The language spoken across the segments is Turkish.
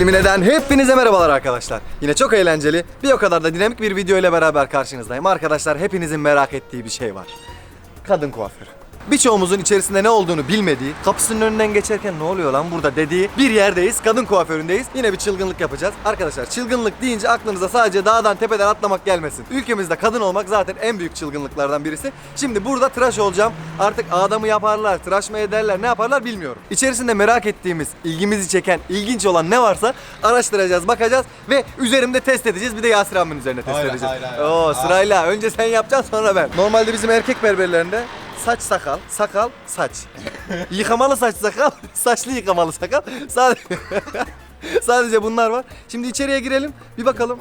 Dilimine'den hepinize merhabalar arkadaşlar. Yine çok eğlenceli, bir o kadar da dinamik bir video ile beraber karşınızdayım. Arkadaşlar hepinizin merak ettiği bir şey var. Kadın kuaförü. Birçoğumuzun içerisinde ne olduğunu bilmediği, kapısının önünden geçerken ne oluyor lan burada dediği bir yerdeyiz. Kadın kuaföründeyiz. Yine bir çılgınlık yapacağız. Arkadaşlar çılgınlık deyince aklınıza sadece dağdan tepeden atlamak gelmesin. Ülkemizde kadın olmak zaten en büyük çılgınlıklardan birisi. Şimdi burada tıraş olacağım. Artık adamı yaparlar, tıraş mı ederler, ne yaparlar bilmiyorum. İçerisinde merak ettiğimiz, ilgimizi çeken, ilginç olan ne varsa araştıracağız, bakacağız ve üzerimde test edeceğiz. Bir de Yasir abinin üzerine test Hayır, edeceğiz. hayır, hayır. Oo sırayla. Önce sen yapacaksın sonra ben. Normalde bizim erkek berberlerinde saç sakal, sakal saç. yıkamalı saç sakal, saçlı yıkamalı sakal. Sadece Sadece bunlar var. Şimdi içeriye girelim. Bir bakalım.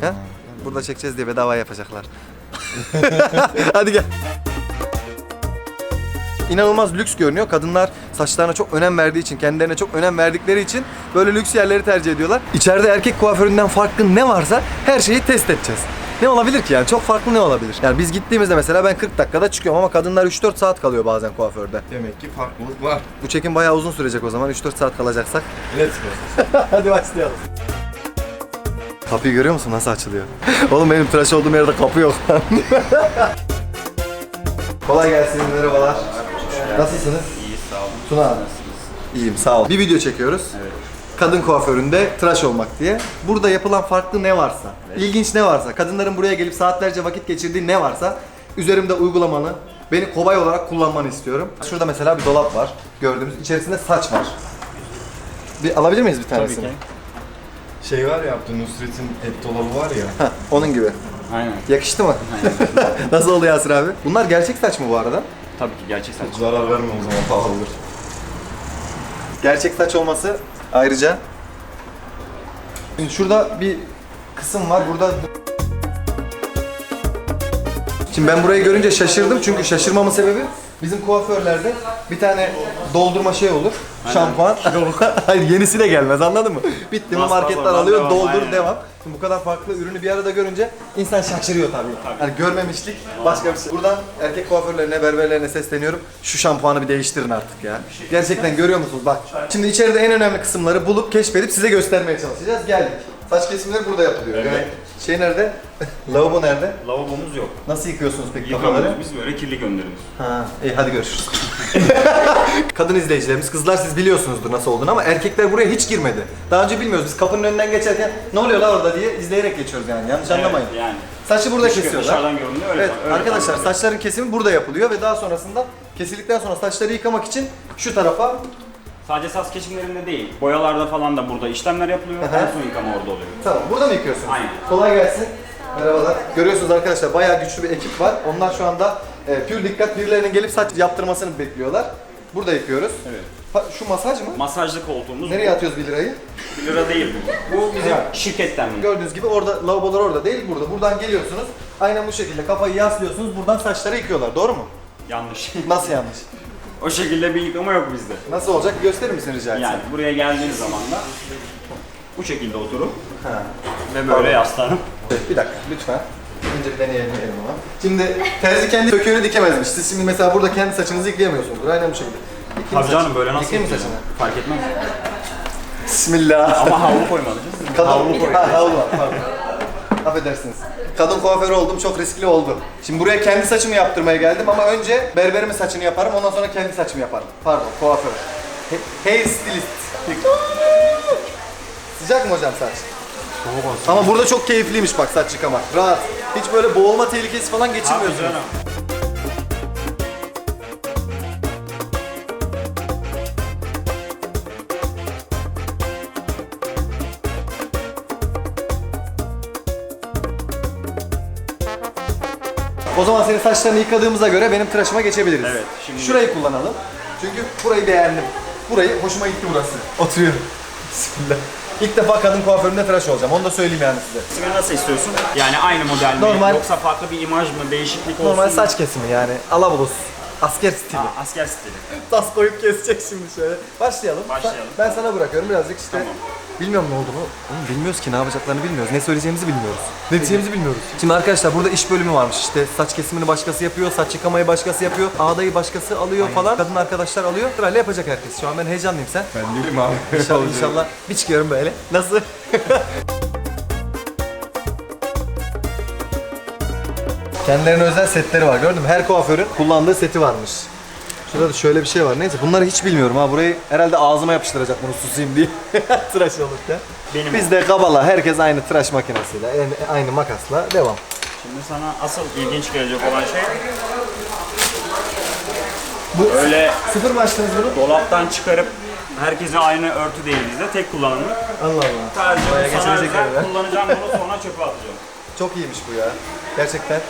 He? Burada çekeceğiz diye bedava yapacaklar. Hadi gel. İnanılmaz lüks görünüyor. Kadınlar saçlarına çok önem verdiği için, kendilerine çok önem verdikleri için böyle lüks yerleri tercih ediyorlar. İçeride erkek kuaföründen farklı ne varsa her şeyi test edeceğiz. Ne olabilir ki yani? Çok farklı ne olabilir? Yani biz gittiğimizde mesela ben 40 dakikada çıkıyorum ama kadınlar 3-4 saat kalıyor bazen kuaförde. Demek ki farklılık var. Bu çekim bayağı uzun sürecek o zaman 3-4 saat kalacaksak. Let's go. Hadi başlayalım. Kapıyı görüyor musun nasıl açılıyor? Oğlum benim tıraş olduğum yerde kapı yok lan. Kolay gelsin merhabalar. Nasılsınız? İyi sağ olun. Tuna abi. İyiyim sağ ol. Bir video çekiyoruz. Evet. Kadın kuaföründe tıraş olmak diye. Burada yapılan farklı ne varsa, ilginç ne varsa, kadınların buraya gelip saatlerce vakit geçirdiği ne varsa üzerimde uygulamanı, beni kobay olarak kullanmanı istiyorum. Şurada mesela bir dolap var. Gördüğümüz içerisinde saç var. Bir alabilir miyiz bir tanesini? ki. Şey var ya yaptı Nusret'in et dolabı var ya. Heh, onun gibi. Aynen. Yakıştı mı? Nasıl oldu Yasir abi? Bunlar gerçek saç mı bu arada? Tabii ki gerçek saç. Zarar verme o zaman pahalı olur. Gerçek saç olması ayrıca. Şurada bir kısım var. Burada Şimdi ben burayı görünce şaşırdım çünkü şaşırmamın sebebi bizim kuaförlerde bir tane doldurma şey olur. Şampuan. Hayır yenisi de gelmez anladın mı? Bitti mi oradan alıyor devam, doldur aynen. devam. Şimdi bu kadar farklı ürünü bir arada görünce insan şaşırıyor tabii. Hani görmemişlik başka bir şey. Buradan erkek kuaförlerine, berberlerine sesleniyorum. Şu şampuanı bir değiştirin artık ya. Gerçekten görüyor musunuz? Bak. Şimdi içeride en önemli kısımları bulup keşfedip size göstermeye çalışacağız. Geldik. Saç kesimleri burada yapılıyor. Evet. Yani şey nerede? Lavabo nerede? Lavabomuz yok. Nasıl yıkıyorsunuz peki kafaları? Yıkamıyoruz biz böyle kirli gönderiyoruz. Ha, iyi hadi görüşürüz. Kadın izleyicilerimiz, kızlar siz biliyorsunuzdur nasıl olduğunu ama erkekler buraya hiç girmedi. Daha önce bilmiyoruz. Biz kapının önünden geçerken ne oluyor la orada diye izleyerek geçiyoruz yani. Yanlış anlamayın. Yani. Saçı burada Dışarı- kesiyorlar. Dışarıdan görünüyor öyle. Evet öyle arkadaşlar tahmin saçların kesimi burada yapılıyor ve daha sonrasında kesildikten sonra saçları yıkamak için şu tarafa Sadece saç kesimlerinde değil, boyalarda falan da burada işlemler yapılıyor. Hı. en son yıkama orada oluyor. Tamam, burada mı yıkıyorsunuz? Aynen. Kolay gelsin. Merhabalar. Görüyorsunuz arkadaşlar bayağı güçlü bir ekip var. Onlar şu anda e, pür dikkat birilerinin gelip saç yaptırmasını bekliyorlar. Burada yıkıyoruz. Evet. Pa- şu masaj mı? Masajlı koltuğumuz Nereye atıyoruz 1 lirayı? 1 lira değil bu. Bu bizim Ha. şirketten mi? Gördüğünüz gibi orada lavabolar orada değil burada. Buradan geliyorsunuz. Aynen bu şekilde kafayı yaslıyorsunuz. Buradan saçları yıkıyorlar. Doğru mu? Yanlış. Nasıl yanlış? o şekilde bir yıkama yok bizde. Nasıl olacak? Gösterir misin rica etsem? Yani buraya geldiğiniz zaman da bu şekilde oturup Ha. ve böyle yaslanıp Bir dakika lütfen. Önce bir deneyelim ama. Şimdi terzi kendi söküğünü dikemezmiş. Siz şimdi mesela burada kendi saçınızı yıkayamıyorsunuz. Aynen bu şekilde. Yıkayayım Tabii canım böyle nasıl Yıkayayım mı saçını? Fark etmez. Bismillah. Ama havlu koymalıyız. Kadın, havlu koy. Ha, havlu var, pardon. Affedersiniz. Kadın kuaförü oldum, çok riskli oldu. Şimdi buraya kendi saçımı yaptırmaya geldim ama önce berberimin saçını yaparım, ondan sonra kendi saçımı yaparım. Pardon, kuaför. He- hair stylist. Sıcak mı hocam saç? Ama burada çok keyifliymiş bak saç yıkamak. Rahat. Hiç böyle boğulma tehlikesi falan geçirmiyorsunuz. canım. O zaman senin saçlarını yıkadığımıza göre benim tıraşıma geçebiliriz. Evet, şimdi- Şurayı kullanalım. Çünkü burayı beğendim. Burayı hoşuma gitti burası. Oturuyorum. Bismillah. İlk defa kadın kuaföründe tıraş olacağım. Onu da söyleyeyim yani size. Kesimi nasıl istiyorsun? Yani aynı model mi? Normal. Yoksa farklı bir imaj mı? Değişiklik olsun Normal mu? saç kesimi yani. Alabulus. Asker stili. Ha, asker stili. Tas koyup kesecek şimdi şöyle. Başlayalım. Başlayalım. Ben sana bırakıyorum birazcık işte. Tamam. Bilmiyorum ne olduğunu. Oğlum bilmiyoruz ki ne yapacaklarını bilmiyoruz. Ne söyleyeceğimizi bilmiyoruz. Ne diyeceğimizi bilmiyoruz. Şimdi arkadaşlar burada iş bölümü varmış. İşte saç kesimini başkası yapıyor, saç yıkamayı başkası yapıyor, ağdayı başkası alıyor falan. Kadın arkadaşlar alıyor. Sırayla yapacak herkes. Şu an ben heyecanlıyım sen. Ben değilim abi. İnşallah, inşallah bir çıkıyorum böyle. Nasıl? Kendilerine özel setleri var gördün mü? Her kuaförün kullandığı seti varmış. Şurada da şöyle bir şey var. Neyse bunları hiç bilmiyorum ha. Burayı herhalde ağzıma yapıştıracak bunu susayım diye. tıraş olurken. Benim Bizde kabala herkes aynı tıraş makinesiyle, aynı makasla devam. Şimdi sana asıl ilginç gelecek olan şey Bu öyle sıfır mı açtınız bunu? dolaptan çıkarıp herkese aynı örtü değil bizde. Tek kullanımlık. Allah Allah. Sadece Bayağı sana geçirecek özel kullanacağım bunu sonra çöpe atacağım. Çok iyiymiş bu ya. Gerçekten.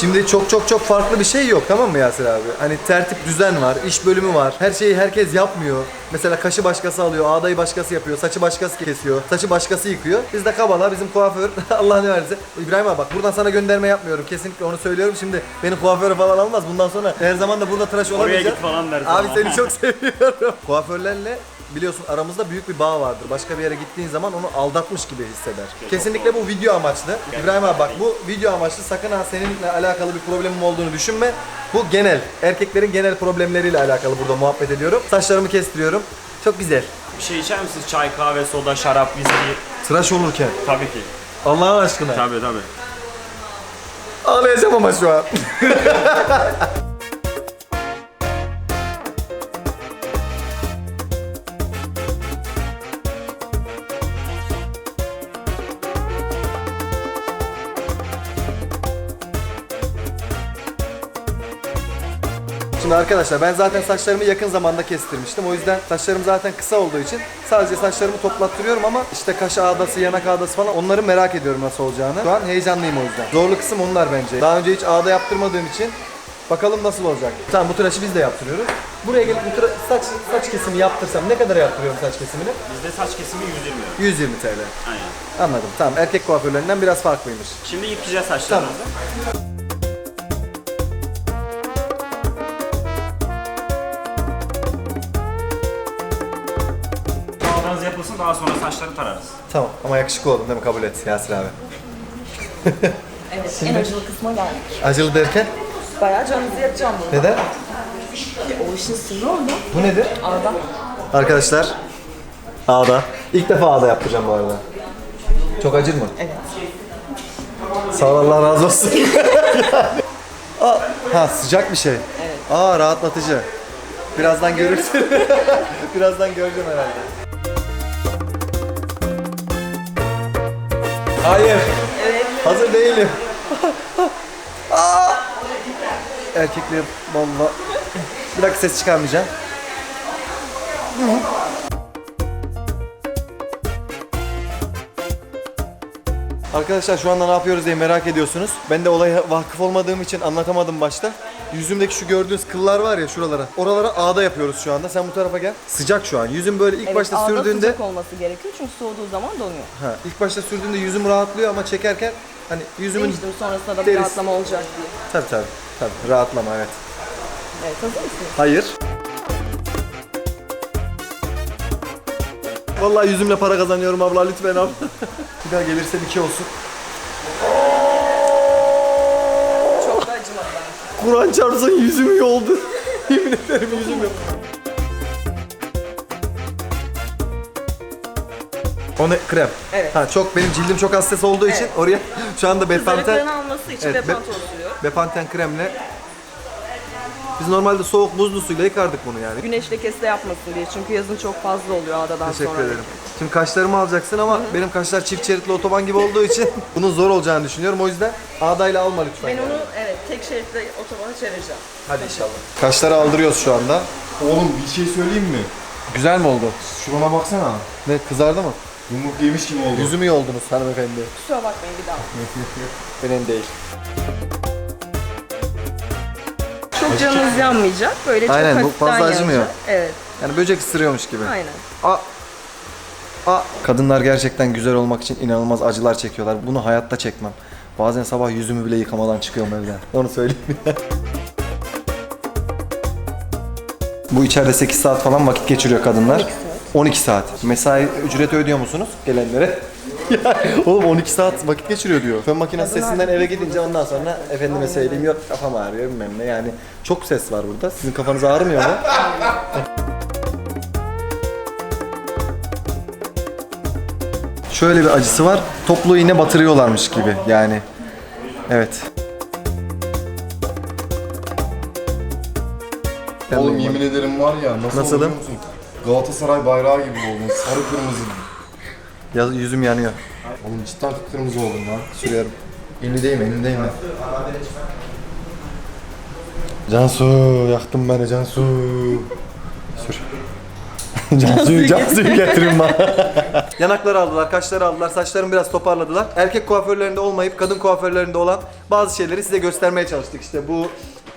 Şimdi çok çok çok farklı bir şey yok tamam mı Yasir abi? Hani tertip düzen var, iş bölümü var. Her şeyi herkes yapmıyor. Mesela kaşı başkası alıyor, ağdayı başkası yapıyor, saçı başkası kesiyor, saçı başkası yıkıyor. Bizde kabala bizim kuaför Allah ne verirse. İbrahim abi bak buradan sana gönderme yapmıyorum. Kesinlikle onu söylüyorum. Şimdi beni kuaföre falan almaz. Bundan sonra her zaman da burada tıraş Oraya olamayacağım. git falan dersin. Abi seni çok seviyorum. Kuaförlerle biliyorsun aramızda büyük bir bağ vardır. Başka bir yere gittiğin zaman onu aldatmış gibi hisseder. Kesinlikle bu video amaçlı. İbrahim abi bak bu video amaçlı sakın ha seninle alakalı bir problemim olduğunu düşünme. Bu genel. Erkeklerin genel problemleriyle alakalı burada muhabbet ediyorum. Saçlarımı kestiriyorum. Çok güzel. Bir şey içer misiniz? Çay, kahve, soda, şarap, viski. Tıraş olurken. Tabii ki. Allah'ın aşkına. Tabii tabii. Ağlayacağım ama şu an. Şimdi arkadaşlar ben zaten saçlarımı yakın zamanda kestirmiştim. O yüzden saçlarım zaten kısa olduğu için sadece saçlarımı toplattırıyorum ama işte kaş ağdası, yanak ağdası falan onları merak ediyorum nasıl olacağını. Şu an heyecanlıyım o yüzden. Zorlu kısım onlar bence. Daha önce hiç ağda yaptırmadığım için bakalım nasıl olacak. Tamam bu tıraşı biz de yaptırıyoruz. Buraya gelip bu tıra- saç saç kesimi yaptırsam ne kadar yaptırıyorum saç kesimini? Bizde saç kesimi 120 lira. 120 TL. Aynen. Anladım. Tamam erkek kuaförlerinden biraz farklıymış. Şimdi yıkayacağız saçlarımızı. Ağdanız yapılsın daha sonra saçları tararız. Tamam ama yakışıklı oldum değil mi? Kabul et Yasir abi. Evet, en acılı kısma geldik. Acılı derken Bayağı canınızı yakacağım burada. neden? O işin sırrı orada. Bu nedir? Arada. Arkadaşlar ağda. İlk defa ağda yaptıracağım bu arada. Çok acır mı? Evet. Sağ ol Allah razı olsun. Aa, ha sıcak bir şey. Evet. Aa rahatlatıcı. Birazdan görürsün. Birazdan göreceğim herhalde. Hayır. Evet. Hazır değilim. Aa! Erkekler valla. Bir dakika ses çıkarmayacağım. Arkadaşlar şu anda ne yapıyoruz diye merak ediyorsunuz. Ben de olaya vakıf olmadığım için anlatamadım başta. Yüzümdeki şu gördüğünüz kıllar var ya şuralara. Oralara ağda yapıyoruz şu anda. Sen bu tarafa gel. Sıcak şu an. Yüzüm böyle ilk Evet, başta ağda sürdüğünde sıcak olması gerekiyor çünkü soğuduğu zaman donuyor. ha ilk başta sürdüğünde yüzüm rahatlıyor ama çekerken hani yüzümün Demiştim sonrasında da bir derisi- rahatlama olacak diye. tabii tabii tabii rahatlama evet. Evet, hazır mısınız? Hayır. Vallahi yüzümle para kazanıyorum abla lütfen abla. bir daha gelirse iki olsun. Kur'an çarpsın yüzüm yoldu. Yemin ederim yüzüm yok. O ne? Krem. Evet. Ha çok benim cildim çok hassas olduğu için Evet. oraya şu anda Bepanten Kızarıklığını alması için Evet, be- sürüyor. Bepanten kremle biz normalde soğuk buzlu suyla yıkardık bunu yani. Güneş lekesi de yapmasın diye çünkü yazın çok fazla oluyor ağdadan Teşekkür sonra. ederim. Şimdi kaşlarımı alacaksın ama benim kaşlar çift şeritli otoban gibi olduğu için bunun zor olacağını düşünüyorum. O yüzden ağdayla alma lütfen. Ben yani. onu evet tek şeritle otobana çevireceğim. Hadi inşallah. Kaşları aldırıyoruz şu anda. Oğlum bir şey söyleyeyim mi? Güzel mi oldu? Şurama baksana. Ne kızardı mı? Yumruk yemiş gibi oldu. Yüzümü yoldunuz hanımefendi. Kusura bakmayın bir daha. Benim değil. Çok canınız yanmayacak. Böyle çok Aynen, bu hafiften fazla acımıyor. Evet, Yani böcek ısırıyormuş gibi. aynen. Aa, Aa, kadınlar gerçekten güzel olmak için inanılmaz acılar çekiyorlar. Bunu hayatta çekmem. Bazen sabah yüzümü bile yıkamadan çıkıyorum evden. Onu söyleyeyim. Bu içeride 8 saat falan vakit geçiriyor kadınlar. 12 saat. Mesai ücreti ödüyor musunuz gelenlere? Ya, oğlum 12 saat vakit geçiriyor diyor. Fön makinesi sesinden eve gidince ondan sonra efendime söyleyeyim yok kafam ağrıyor bilmem ne yani. Çok ses var burada. Sizin kafanız ağrımıyor mu? Şöyle bir acısı var. Toplu iğne batırıyorlarmış gibi yani. Evet. Oğlum yemin ederim var ya nasıl Nasılım? oluyor musun? Galatasaray bayrağı gibi oldun. Sarı kırmızı. Ya, yüzüm yanıyor. Oğlum cidden kırmızı oldun lan. Sürüyorum. Elini değme, elini değme. Cansu yaktın beni Cansu. Sür. Cansu'yu Cansu'yu getirin bana. Yanakları aldılar, kaşları aldılar, saçlarını biraz toparladılar. Erkek kuaförlerinde olmayıp kadın kuaförlerinde olan bazı şeyleri size göstermeye çalıştık. İşte bu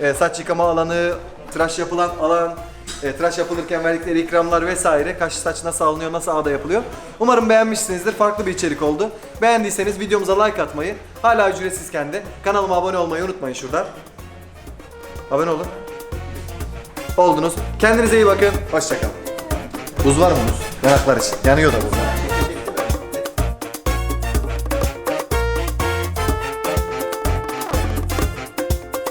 e, saç yıkama alanı, tıraş yapılan alan, e, tıraş yapılırken verdikleri ikramlar vesaire. Kaş saç nasıl alınıyor, nasıl ağda yapılıyor. Umarım beğenmişsinizdir. Farklı bir içerik oldu. Beğendiyseniz videomuza like atmayı, hala ücretsizken de kanalıma abone olmayı unutmayın şuradan. Abone olun. Oldunuz. Kendinize iyi bakın. Hoşçakalın. Buz var mı buz? Yanaklar için. Yanıyor da buz.